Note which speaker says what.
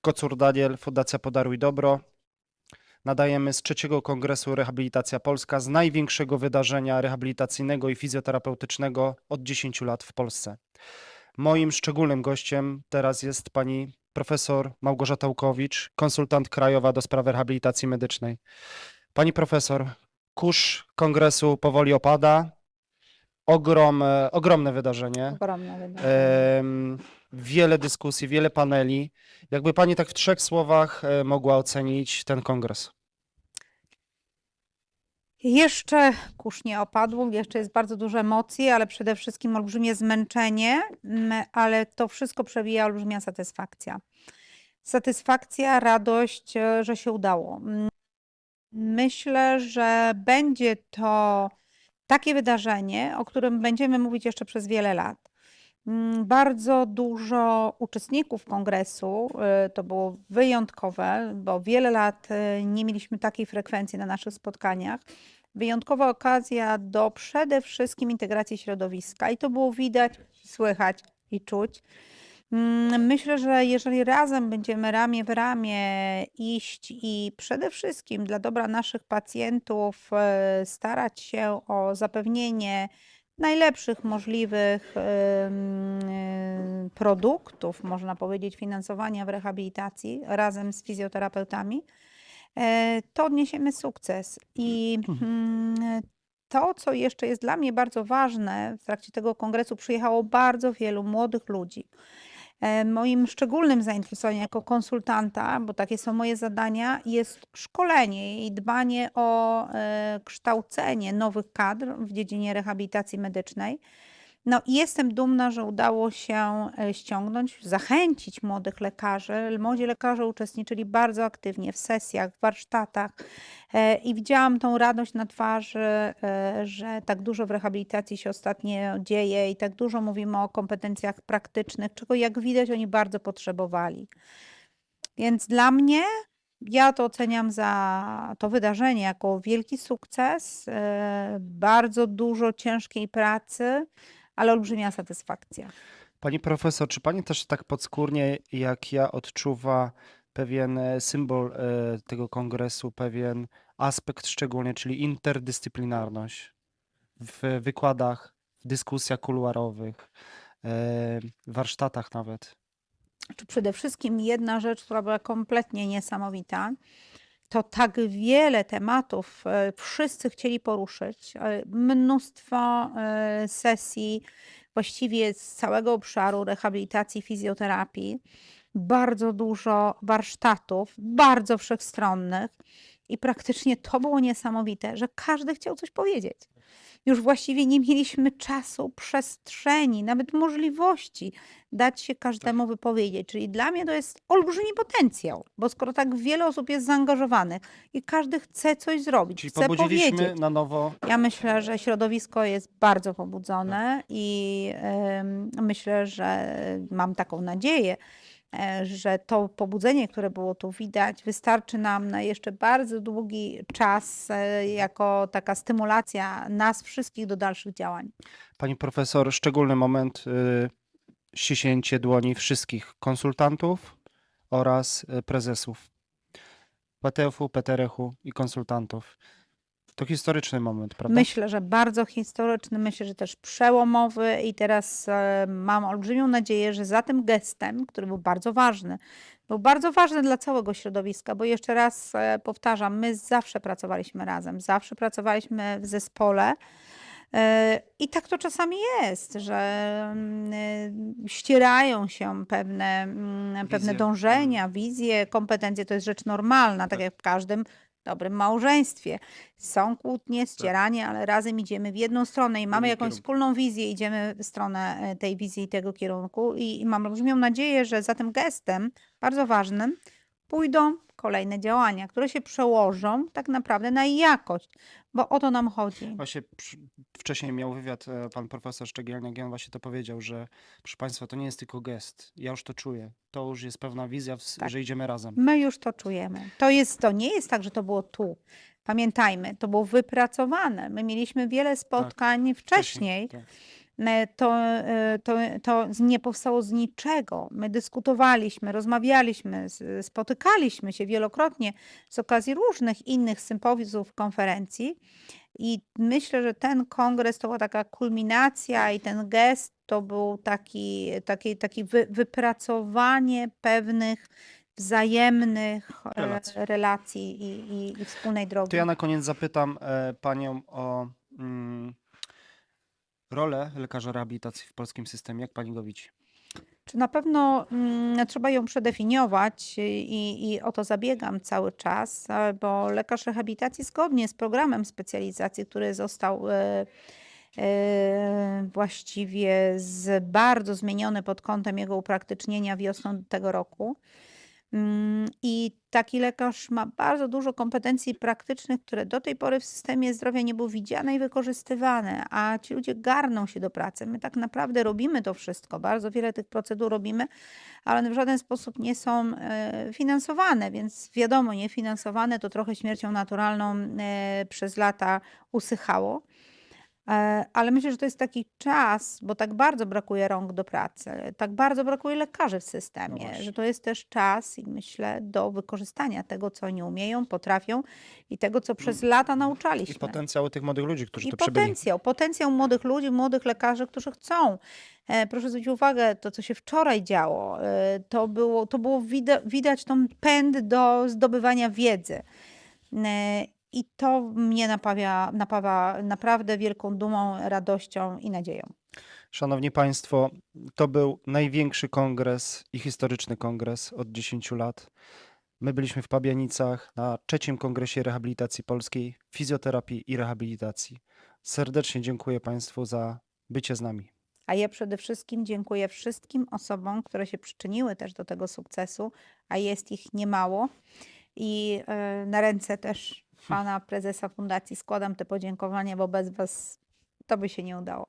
Speaker 1: Kocur Daniel, Fundacja Podaruj Dobro. Nadajemy z trzeciego Kongresu Rehabilitacja Polska, z największego wydarzenia rehabilitacyjnego i fizjoterapeutycznego od 10 lat w Polsce. Moim szczególnym gościem teraz jest pani profesor Małgorzata Łukowicz, konsultant krajowa do spraw rehabilitacji medycznej. Pani profesor, kurz kongresu powoli opada. Ogrom, e, ogromne wydarzenie.
Speaker 2: Ogromne wydarzenie.
Speaker 1: Em, wiele dyskusji, wiele paneli. Jakby pani tak w trzech słowach e, mogła ocenić ten kongres?
Speaker 2: Jeszcze kurz nie opadł, jeszcze jest bardzo dużo emocji, ale przede wszystkim olbrzymie zmęczenie, ale to wszystko przewija olbrzymia satysfakcja. Satysfakcja, radość, e, że się udało. Myślę, że będzie to takie wydarzenie, o którym będziemy mówić jeszcze przez wiele lat. Mm, Bardzo dużo uczestników kongresu, y, to było wyjątkowe, bo wiele lat y, nie mieliśmy takiej frekwencji na naszych spotkaniach. Wyjątkowa okazja do przede wszystkim integracji środowiska i to było widać, słychać i czuć. Mm, Myślę, że jeżeli razem będziemy ramię w ramię iść i przede wszystkim dla dobra naszych pacjentów e, starać się o zapewnienie najlepszych możliwych em, e, produktów, można powiedzieć, finansowania w rehabilitacji razem z fizjoterapeutami, e, to odniesiemy sukces. I mm, to, co jeszcze jest dla mnie bardzo ważne, w trakcie tego kongresu przyjechało bardzo wielu młodych ludzi. E, Moim szczególnym zainteresowaniem jako konsultanta, bo takie są moje zadania, jest szkolenie i dbanie o e, kształcenie nowych kadr w dziedzinie rehabilitacji medycznej. No i jestem dumna, że udało się e, ściągnąć, zachęcić młodych lekarzy. Młodzi lekarze uczestniczyli bardzo aktywnie w sesjach, w warsztatach e, i widziałam tą radość na twarzy, e, że tak dużo w rehabilitacji się ostatnio dzieje i tak dużo mówimy o kompetencjach praktycznych, czego jak widać oni bardzo potrzebowali. Więc dla mnie ja to oceniam za to wydarzenie jako wielki sukces, bardzo dużo ciężkiej pracy, ale olbrzymia satysfakcja.
Speaker 1: Pani profesor, czy pani też tak podskórnie jak ja odczuwa pewien e, symbol e, tego kongresu, pewien aspekt szczególnie, czyli interdyscyplinarność w wykładach, w dyskusjach kuluarowych, e, warsztatach nawet?
Speaker 2: Czy przede wszystkim jedna rzecz, która była kompletnie niesamowita, to tak wiele tematów e, wszyscy chcieli poruszyć. e, Mnóstwo e, sesji właściwie z całego obszaru rehabilitacji, fizjoterapii, bardzo dużo warsztatów, bardzo wszechstronnych i praktycznie to było niesamowite, że każdy chciał coś powiedzieć. Już właściwie nie mieliśmy czasu, przestrzeni, nawet możliwości dać się każdemu wypowiedzieć. Czyli dla mnie to jest olbrzymi potencjał, bo skoro tak wiele osób jest zaangażowanych i każdy chce coś zrobić,
Speaker 1: Czyli
Speaker 2: chce
Speaker 1: pobudziliśmy
Speaker 2: powiedzieć.
Speaker 1: na nowo
Speaker 2: Ja myślę, że środowisko jest bardzo pobudzone i em, myślę, że mam taką nadzieję, że to pobudzenie, które było tu widać, wystarczy nam na jeszcze bardzo długi czas e, jako taka stymulacja nas wszystkich do dalszych działań.
Speaker 1: Pani profesor, szczególny moment, y, ściśnięcie dłoni wszystkich konsultantów oraz y, prezesów PTF-u, PTRH-u i konsultantów. To historyczny moment, prawda?
Speaker 2: Myślę, że bardzo historyczny, myślę, że też przełomowy i teraz e, mam olbrzymią nadzieję, że za tym gestem, który był bardzo ważny, był bardzo ważny dla całego środowiska, bo jeszcze raz e, powtarzam, my zawsze pracowaliśmy razem, zawsze pracowaliśmy w zespole. E, I tak to czasami jest, że mm, ścierają się pewne, mm, pewne dążenia, wizje, kompetencje. To jest rzecz normalna, tak
Speaker 1: Tak.
Speaker 2: jak w każdym dobrym małżeństwie. Są kłótnie, ścieranie, ale razem idziemy w jedną stronę i mamy jakąś
Speaker 1: kierunku.
Speaker 2: wspólną wizję, idziemy w stronę e, tej wizji i tego kierunku. I, i mam olbrzymią nadzieję, że za tym gestem, bardzo ważnym, pójdą kolejne działania, które się przełożą tak naprawdę na jakość, bo o to nam chodzi.
Speaker 1: Właśnie wcześniej miał wywiad e, pan profesor Szczegielniak i on właśnie to powiedział, że proszę państwa, to nie jest tylko gest. Ja już to czuję. To już jest pewna wizja,
Speaker 2: Tak.
Speaker 1: że idziemy razem.
Speaker 2: My już to czujemy. To, jest, to nie jest tak, że to było tu. Pamiętajmy, to było wypracowane. My mieliśmy wiele spotkań wcześniej,
Speaker 1: tak.
Speaker 2: e, to, e, to, to z- nie powstało z niczego. My dyskutowaliśmy, rozmawialiśmy, spotykaliśmy się wielokrotnie z okazji różnych innych sympozjów, konferencji. I myślę, że ten kongres to była taka kulminacja i ten gest to był taki, taki, taki wy, wypracowanie pewnych wzajemnych e,
Speaker 1: Relacji.
Speaker 2: relacji i, i, i wspólnej drogi.
Speaker 1: To ja na koniec zapytam e, panią o mm, rolę lekarza rehabilitacji w polskim systemie. Jak pani go widzi?
Speaker 2: Czy na pewno mm, trzeba ją przedefiniować i, i o to zabiegam cały czas, e, bo lekarz rehabilitacji zgodnie z programem specjalizacji, który został e, e, właściwie z, bardzo zmieniony pod kątem jego upraktycznienia wiosną tego roku. Mm, I taki lekarz ma bardzo dużo kompetencji praktycznych, które do tej pory w systemie zdrowia nie były widziane i wykorzystywane, a ci ludzie garną się do pracy. My tak naprawdę robimy to wszystko, bardzo wiele tych procedur robimy, ale one w żaden sposób nie są e, finansowane, więc wiadomo, niefinansowane to trochę śmiercią naturalną e, przez lata usychało. E, Ale myślę, że to jest taki czas, bo tak bardzo brakuje rąk do pracy, tak bardzo brakuje lekarzy w systemie,
Speaker 1: właśnie.
Speaker 2: że to jest też czas i myślę do wykorzystania tego, co oni umieją, potrafią i tego, co przez lata
Speaker 1: I
Speaker 2: nauczaliśmy.
Speaker 1: potencjały tych młodych ludzi, którzy
Speaker 2: I
Speaker 1: tu przybyli.
Speaker 2: potencjał, potencjał młodych ludzi, młodych lekarzy, którzy chcą. E, Proszę zwrócić uwagę, to co się wczoraj działo, e, to było, to było wida- widać tą pęd do zdobywania wiedzy. I to mnie napawia, napawa naprawdę wielką dumą, radością i nadzieją.
Speaker 1: Szanowni Państwo, to był największy kongres i historyczny kongres od 10 lat. My byliśmy w Pabianicach na trzecim kongresie rehabilitacji polskiej, fizjoterapii i rehabilitacji. Serdecznie dziękuję Państwu za bycie z nami.
Speaker 2: A ja przede wszystkim dziękuję wszystkim osobom, które się przyczyniły też do tego sukcesu, a jest ich niemało. I e, na ręce też pana prezesa fundacji składam te podziękowania, bo bez was to by się nie udało.